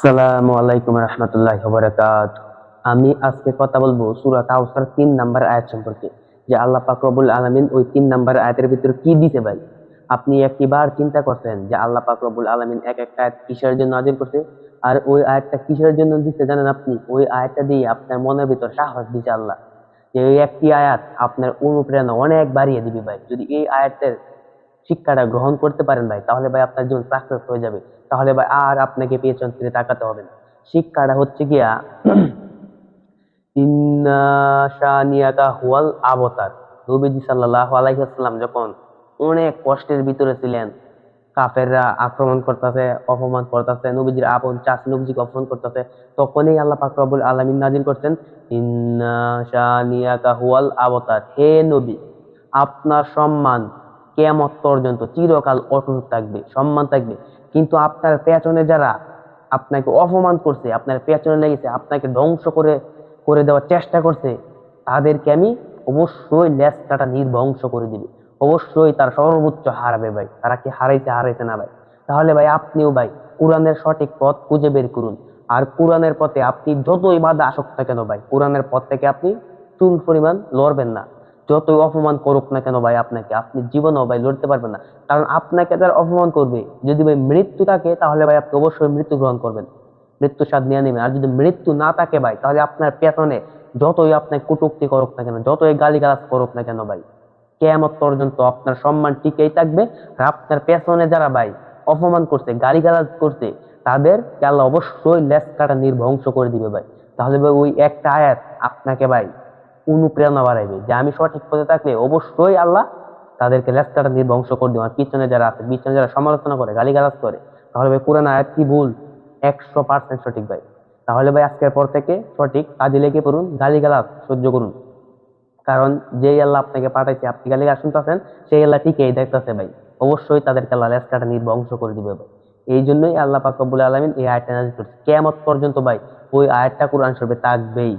আসসালামু আলাইকুম রহমতুল্লাহ বরকাত আমি আজকে কথা বলব সুরা কাউসার তিন নাম্বার আয়াত সম্পর্কে। যে আল্লাহ পাক রব্বুল আলামিন ওই তিন নাম্বার আয়াতের ভিতরে কি দিতে ভাই? আপনি একটিবার চিন্তা করছেন যে আল্লাহ পাক রব্বুল আলামিন এক একটা আয়াত কিসের জন্য নাজিল করছে? আর ওই আয়াতটা কিসের জন্য দিতে জানেন আপনি? ওই আয়াতটা দিয়ে আপনার মনের ভিতর সাহস দিছে আল্লাহ। যে এই একটি আয়াত আপনার অনুপ্রেরণা অনেক বাড়িয়ে দিবে ভাই। যদি এই আয়াতের শিক্ষাটা গ্রহণ করতে পারেন ভাই তাহলে ভাই আপনার জীবন সাকসেস হয়ে যাবে। তাহলে ভাই আর আপনাকে পেছন ফিরে তাকাতে হবে না। শিক্ষাটা হচ্ছে গিয়া আক্রমণ করতেছে, অপমান অপমান করতেছে, তখনই আল্লাহ করছেন আবতার। হে নবী, আপনার সম্মান কেয়ামত পর্যন্ত চিরকাল অটুট থাকবে, সম্মান থাকবে। কিন্তু আপনার পেছনে যারা আপনাকে অপমান করছে, আপনার পেছনে লেগেছে, আপনাকে ধ্বংস করে করে দেওয়ার চেষ্টা করছে, তাদেরকে আমি অবশ্যই লেজ কাটা নির্বংশ করে দিবে। অবশ্যই তার সর্বোচ্চ হারাবে ভাই। তারা কি হারাইছে হারাইছে না ভাই? তাহলে ভাই আপনিও ভাই কোরআনের সঠিক পথ খুঁজে বের করুন। আর কোরআনের পথে আপনি যতই বাধা আসুক না কেন ভাই, কোরআনের পথ থেকে আপনি চুল পরিমাণ লড়বেন না। যতই অপমান করুক না কেন ভাই আপনাকে, আপনি জীবনেও ভাই লড়তে পারবেন না। কারণ আপনাকে যারা অপমান করবে, যদি ভাই মৃত্যু থাকে, তাহলে ভাই আপনি অবশ্যই মৃত্যু গ্রহণ করবেন। মৃত্যু স্বাদ নিয়ে নেবেন। আর যদি মৃত্যু না থাকে ভাই, তাহলে আপনার পেছনে যতই আপনাকে কটুক্তি করুক না কেন, যতই গালিগালাজ করুক না কেন ভাই, কেয়ামত পর্যন্ত আপনার সম্মান টিকেই থাকবে। আর আপনার পেছনে যারা ভাই অপমান করছে, গালিগালাজ করছে তাদের আল্লাহ অবশ্যই লেস কাটা নির্বংশ করে দিবে ভাই। তাহলে ভাই ওই একটা আয়াত আপনাকে ভাই অনুপ্রেরণা বাড়াইবে। যে আমি সঠিক পথে থাকলে অবশ্যই আল্লাহ তাদেরকে লেস্তাটা নির্বংশ করে দেবে। আর পিছনে যারা আছে, পিছনে যারা সমালোচনা করে, গালিগালাজ করে, তাহলে ভাই কোরআন আয়াত কি ভুল? একশো পার্সেন্ট সঠিক ভাই। তাহলে ভাই আজকের পর থেকে সঠিক কাজে লেগে পড়ুন, গালিগালাজ সহ্য করুন। কারণ যেই আল্লাহ আপনাকে পাঠাইছে, আপনি গালিগালাজ শুনতেছেন, সেই আল্লাহ ঠিকই দেখতেছে ভাই। অবশ্যই তাদেরকে আল্লাহ লেস্তাটা নির্বংশ করে দিবে ভাই। এই জন্যই আল্লাহ পাক রব্বুল আলামিন এই আয়াতটা নাজিল করছে। কেয়ামত পর্যন্ত ভাই ওই আয়াতটা কোরআন শরীফে থাকবেই।